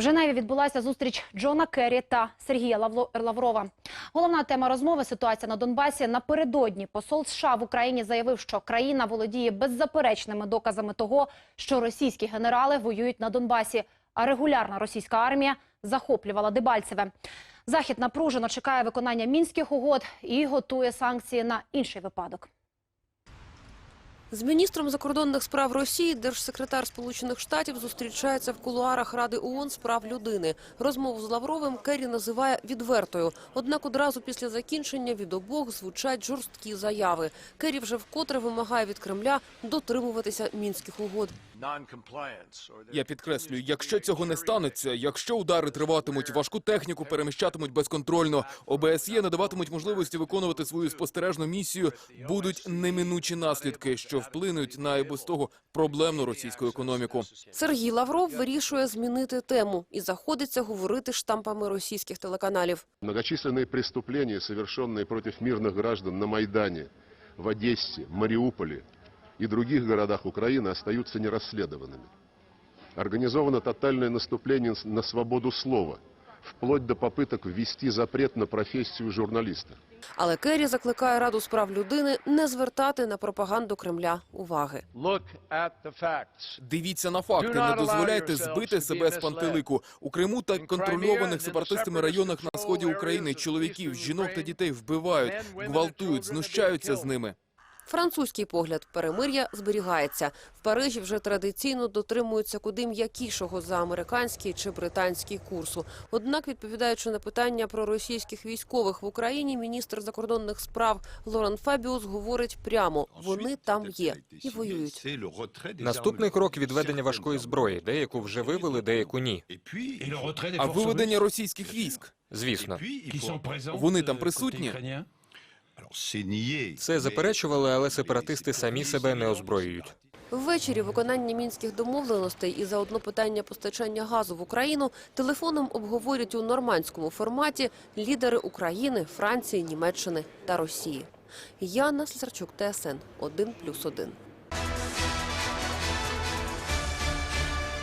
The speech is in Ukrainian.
В Женеві відбулася зустріч Джона Керрі та Сергія Лаврова. Головна тема розмови – ситуація на Донбасі. Напередодні посол США в Україні заявив, що країна володіє беззаперечними доказами того, що російські генерали воюють на Донбасі, а регулярна російська армія захоплювала Дебальцеве. Захід напружено чекає виконання мінських угод і готує санкції на інший випадок. З міністром закордонних справ Росії держсекретар Сполучених Штатів зустрічається в кулуарах Ради ООН з прав людини. Розмову з Лавровим Керрі називає відвертою. Однак одразу після закінчення від обох звучать жорсткі заяви. Керрі вже вкотре вимагає від Кремля дотримуватися мінських угод. Я підкреслюю, якщо цього не станеться, якщо удари триватимуть, важку техніку переміщатимуть безконтрольно, ОБСЄ надаватимуть можливості виконувати свою спостережну місію, будуть неминучі наслідки, що вплинуть на і без того проблемну російську економіку. Сергій Лавров вирішує змінити тему і заходиться говорити штампами російських телеканалів. Многочисленные преступления, совершенные против мирных граждан на Майдане, в Одессе, Мариуполе и других городах Украины, остаются нерасследованными. Организовано тотальное наступление на свободу слова, вплоть до попыток ввести запрет на профессию журналиста. Але Керрі закликає Раду з прав людини не звертати на пропаганду Кремля уваги. Дивіться на факти, не дозволяйте збити себе з пантелику. У Криму та контрольованих сепаратистами районах на сході України чоловіків, жінок та дітей вбивають, гвалтують, знущаються з ними. Французький погляд перемир'я зберігається. В Парижі вже традиційно дотримуються куди м'якішого за американський чи британський курсу. Однак, відповідаючи на питання про російських військових в Україні, міністр закордонних справ Лорен Фабіус говорить прямо: вони там є і воюють. Наступний крок відведення важкої зброї, деяку вже вивели, деяку ні. А виведення російських військ Звісно, Вони там присутні? Це заперечували, але сепаратисти самі себе не озброюють. Ввечері виконання мінських домовленостей і заодно питання постачання газу в Україну телефоном обговорять у нормандському форматі лідери України, Франції, Німеччини та Росії. Яна Слесарчук, ТСН 1+,1.